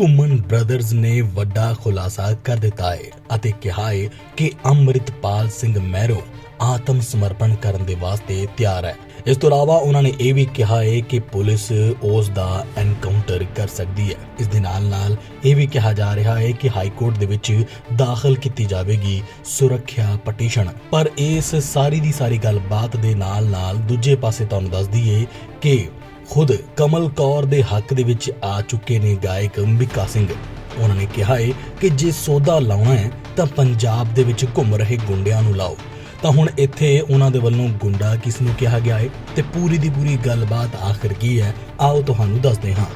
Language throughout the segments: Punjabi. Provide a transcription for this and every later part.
ਘੁੰਮਨ ਬ੍ਰਦਰਜ਼ ਨੇ ਵੱਡਾ ਖੁਲਾਸਾ ਕਰ ਦਿੱਤਾ ਹੈ ਅਤੇ ਕਿਹਾ ਹੈ ਕਿ ਅੰਮ੍ਰਿਤਪਾਲ ਸਿੰਘ ਮਹਿਰੋ ਆਤਮ ਸਮਰਪਣ ਕਰਨ ਦੇ ਵਾਸਤੇ ਤਿਆਰ ਹੈ। ਇਸ ਤੋਂ ਇਲਾਵਾ ਉਹਨਾਂ ਨੇ ਇਹ ਵੀ ਕਿਹਾ ਹੈ ਕਿ ਪੁਲਿਸ ਉਸ ਦਾ ਐਨਕਾਊਂਟਰ ਕਰ ਸਕਦੀ ਹੈ। ਇਸ ਦੇ ਨਾਲ ਨਾਲ ਇਹ ਵੀ ਕਿਹਾ ਜਾ ਰਿਹਾ ਹੈ ਕਿ ਹਾਈ ਕੋਰਟ ਦੇ ਵਿੱਚ ਦਾਖਲ ਕੀਤੀ ਜਾਵੇਗੀ ਸੁਰੱਖਿਆ ਪਟੀਸ਼ਨ ਪਰ ਇਸ ਸਾਰੀ ਦੀ ਸਾਰੀ ਗੱਲਬਾਤ ਦੇ ਨਾਲ ਨਾਲ ਦੂਜੇ ਪਾਸੇ ਤੁਹਾਨੂੰ ਦੱਸ ਦਈਏ ਕਿ ਖੁਦ ਕਮਲ ਕੌਰ ਦੇ ਹੱਕ ਦੇ ਵਿੱਚ ਆ ਚੁੱਕੇ ਨੇ ਗਾਇਕ ਅੰਬਿਕਾ ਸਿੰਘ। ਉਹਨਾਂ ਨੇ ਕਿਹਾ ਹੈ ਕਿ ਜੇ ਸੌਦਾ ਲਾਉਣਾ ਹੈ, ਤਾਂ ਪੰਜਾਬ ਦੇ ਵਿੱਚ ਘੁੰਮ ਰਹੇ ਗੁੰਡਿਆਂ ਨੂੰ ਲਾਓ। ਤਾਂ ਹੁਣ ਇੱਥੇ ਉਹਨਾਂ ਦੇ ਵੱਲੋਂ ਗੁੰਡਾ ਕਿਸ ਨੂੰ ਕਿਹਾ ਗਿਆ ਹੈ ਤੇ ਪੂਰੀ ਦੀ ਪੂਰੀ ਗੱਲਬਾਤ ਆਖਰ ਕੀ ਹੈ? ਆਓ ਤੁਹਾਨੂੰ ਦੱਸਦੇ ਹਾਂ।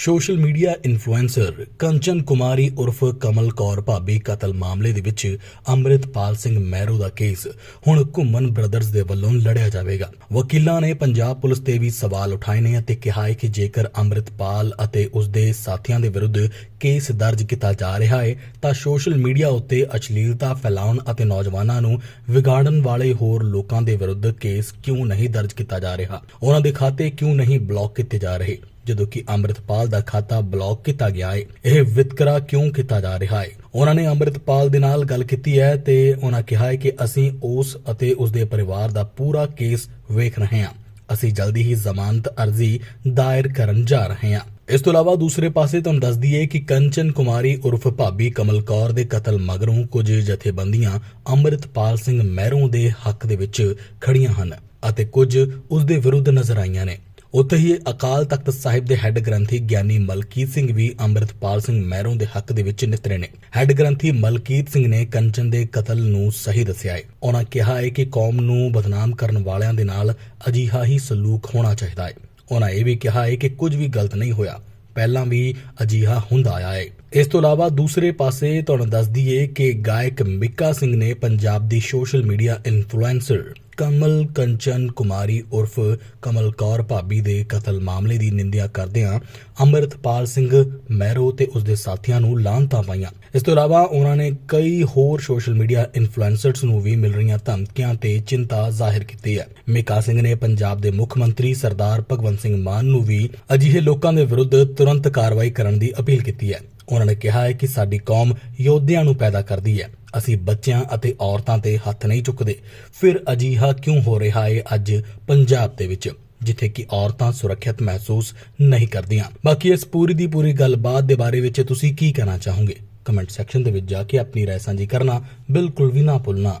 Social media influencer Kanchan Kumari ਉਰਫ ਕਮਲ ਕੌਰ ਭਾਬੀ ਕਤਲ ਮਾਮਲੇ ਦੇ ਵਿੱਚ ਅੰਮ੍ਰਿਤਪਾਲ ਸਿੰਘ ਮਹਿਰੋ ਦਾ ਕੇਸ ਹੁਣ ਘੁੰਮਨ ਬ੍ਰਦਰਜ਼ ਦੇ ਵੱਲੋਂ ਲੜਿਆ ਜਾਵੇਗਾ। ਵਕੀਲਾਂ ਨੇ ਪੰਜਾਬ ਪੁਲਿਸ ਤੇ ਵੀ ਸਵਾਲ ਉਠਾਏ ਨੇ ਅਤੇ ਕਿਹਾ ਹੈ ਕਿ ਜੇਕਰ ਅੰਮ੍ਰਿਤਪਾਲ ਅਤੇ ਉਸ ਦੇ ਸਾਥੀਆਂ ਦੇ ਵਿਰੁੱਧ ਕੇਸ ਦਰਜ ਕੀਤਾ ਜਾ ਰਿਹਾ ਹੈ, ਤਾਂ ਸੋਸ਼ਲ ਮੀਡੀਆ ਉੱਤੇ ਅਸ਼ਲੀਲਤਾ ਫੈਲਾਉਣ ਅਤੇ ਨੌਜਵਾਨਾਂ ਨੂੰ ਵਿਗਾੜਨ ਵਾਲੇ ਹੋਰ ਲੋਕਾਂ ਦੇ ਵਿਰੁੱਧ ਕੇਸ ਕਿਉਂ ਨਹੀਂ ਦਰਜ ਕੀਤਾ ਜਾ ਰਿਹਾ? ਉਹਨਾਂ ਦੇ ਖਾਤੇ ਕਿਉਂ ਨਹੀਂ ਬਲੌਕ ਕੀਤੇ ਜਾ ਰਹੇ? ਜਦੋਂ ਕਿ ਅੰਮ੍ਰਿਤਪਾਲ ਦਾ ਖਾਤਾ ਬਲੌਕ ਕੀਤਾ ਗਿਆ ਹੈ ਇਹ ਵਿਤਕਰਾ ਕਿਉਂ ਕੀਤਾ ਜਾ ਰਿਹਾ ਹੈ ਉਹਨਾਂ ਨੇ ਅੰਮ੍ਰਿਤਪਾਲ ਦੇ ਨਾਲ ਗੱਲ ਕੀਤੀ ਹੈ ਤੇ ਉਹਨਾਂ ਕਿਹਾ ਹੈ ਕਿ ਅਸੀਂ ਉਸ ਅਤੇ ਉਸ ਦੇ ਪਰਿਵਾਰ ਦਾ ਪੂਰਾ ਕੇਸ ਵੇਖ ਰਹੇ ਹਾਂ। ਅਸੀਂ ਜਲਦੀ ਹੀ ਜ਼ਮਾਨਤ ਅਰਜ਼ੀ ਦਾਇਰ ਕਰਨ ਜਾ ਰਹੇ ਹਾਂ। ਇਸ ਤੋਂ ਇਲਾਵਾ ਦੂਸਰੇ ਪਾਸੇ ਤੁਹਾਨੂੰ ਦੱਸ ਦਈਏ ਕਿ ਕੰਚਨ ਕੁਮਾਰੀ ਉਰਫ ਭਾਬੀ ਕਮਲ ਕੌਰ ਦੇ ਕਤਲ ਮਗਰੋਂ ਕੁਝ ਜਥੇਬੰਦੀਆਂ ਅੰਮ੍ਰਿਤਪਾਲ ਸਿੰਘ ਮਹਿਰੋਂ ਦੇ ਹੱਕ ਦੇ ਵਿੱਚ ਖੜੀਆਂ ਹਨ ਅਤੇ ਕੁਝ ਉਸ ਦੇ ਵਿਰੁੱਧ ਨਜ਼ਰ ਆਈਆਂ ਨੇ। ਉੱਥੇ ਹੀ ਅਕਾਲ ਤਖਤ ਸਾਹਿਬ ਦੇ ਹੈੱਡ ਗ੍ਰੰਥੀ ਗਿਆਨੀ ਮਲਕੀਤ ਸਿੰਘ ਵੀ ਅੰਮ੍ਰਿਤਪਾਲ ਸਿੰਘ ਮਹਿਰੋਂ ਦੇ ਹੱਕ ਦੇ ਵਿੱਚ ਨਿਤਰੇ ਨੇ। ਹੈੱਡ ਗ੍ਰੰਥੀ ਮਲਕੀਤ ਸਿੰਘ ਨੇ ਕੰਚਨ ਦੇ ਕਤਲ ਨੂੰ ਸਹੀ ਦੱਸਿਆ ਹੈ। ਉਹਨਾਂ ਕਿਹਾ ਹੈ ਕਿ ਕੌਮ ਨੂੰ ਬਦਨਾਮ ਕਰਨ ਵਾਲਿਆਂ ਦੇ ਨਾਲ ਅਜੀਹਾ ਹੀ ਸਲੂਕ ਹੋਣਾ ਚਾਹੀਦਾ ਹੈ। ਉਹਨਾਂ ਇਹ ਵੀ ਕਿਹਾ ਹੈ ਕਿ ਕੁਝ ਵੀ ਗਲਤ ਨਹੀਂ ਹੋਇਆ, ਪਹਿਲਾਂ ਵੀ ਅਜੀਹਾ ਹੁੰਦਾ ਆਇਆ ਹੈ। ਇਸ ਤੋਂ ਇਲਾਵਾ ਦੂਸਰੇ ਪਾਸੇ ਤੁਹਾਨੂੰ ਦੱਸ ਦਈਏ ਕਿ ਗਾਇਕ ਮਿੱਕਾ ਸਿੰਘ ਨੇ ਪੰਜਾਬ ਦੀ social media influencer Kamal Kanchan Kumari ਉਰਫ ਕਮਲ ਕੌਰ ਭਾਬੀ ਦੇ ਕਤਲ ਮਾਮਲੇ ਦੀ ਨਿੰਦਿਆ ਕਰਦਿਆਂ ਅੰਮ੍ਰਿਤਪਾਲ ਸਿੰਘ ਮਹਿਰੋ ਤੇ ਉਸ ਦੇ ਸਾਥੀਆਂ ਨੂੰ ਲਾਂਤਾਂ ਪਾਈਆਂ। ਇਸ ਤੋਂ ਇਲਾਵਾ ਉਹਨਾਂ ਨੇ ਕਈ ਹੋਰ ਸੋਸ਼ਲ ਮੀਡੀਆ ਇਨਫਲੂਐਂਸਰਸ ਨੂੰ ਵੀ ਮਿਲ ਰਹੀਆਂ ਧਮਕੀਆਂ ਤੇ ਚਿੰਤਾ ਜ਼ਾਹਿਰ ਕੀਤੀ ਹੈ। ਮੇਕਾ ਸਿੰਘ ਨੇ ਪੰਜਾਬ ਦੇ ਮੁੱਖ ਮੰਤਰੀ ਸਰਦਾਰ ਭਗਵੰਤ ਸਿੰਘ ਮਾਨ ਨੂੰ ਵੀ ਅਜਿਹੇ ਲੋਕਾਂ ਦੇ ਵਿਰੁੱਧ ਤੁਰੰਤ ਕਾਰਵਾਈ ਕਰਨ ਦੀ ਅਪੀਲ ਕੀਤੀ ਹੈ। ਉਹਨਾਂ ਨੇ ਕਿਹਾ ਹੈ ਕਿ ਸਾਡੀ ਕੌਮ ਯੋਧਿਆਂ ਨੂੰ ਪੈਦਾ ਕਰਦੀ ਹੈ। ਅਸੀਂ ਬੱਚਿਆਂ ਅਤੇ ਔਰਤਾਂ ਤੇ ਹੱਥ ਨਹੀਂ ਚੁੱਕਦੇ। ਫਿਰ ਅਜੀਹਾ ਕਿਉਂ ਹੋ ਰਿਹਾ ਹੈ ਅੱਜ ਪੰਜਾਬ ਦੇ ਵਿੱਚ, ਜਿੱਥੇ ਕਿ ਔਰਤਾਂ ਸੁਰੱਖਿਅਤ ਮਹਿਸੂਸ ਨਹੀਂ ਕਰਦੀਆਂ? ਬਾਕੀ ਇਸ ਪੂਰੀ ਦੀ ਪੂਰੀ ਗੱਲਬਾਤ ਦੇ ਬਾਰੇ ਵਿੱਚ ਤੁਸੀਂ ਕੀ ਕਹਿਣਾ ਚਾਹੋਗੇ? ਕਮੈਂਟ ਸੈਕਸ਼ਨ ਦੇ ਵਿੱਚ ਜਾ ਕੇ ਆਪਣੀ ਰਾਏ ਸਾਂਝੀ ਕਰਨਾ ਬਿਲਕੁਲ ਵੀ ਨਾ ਭੁੱਲਣਾ।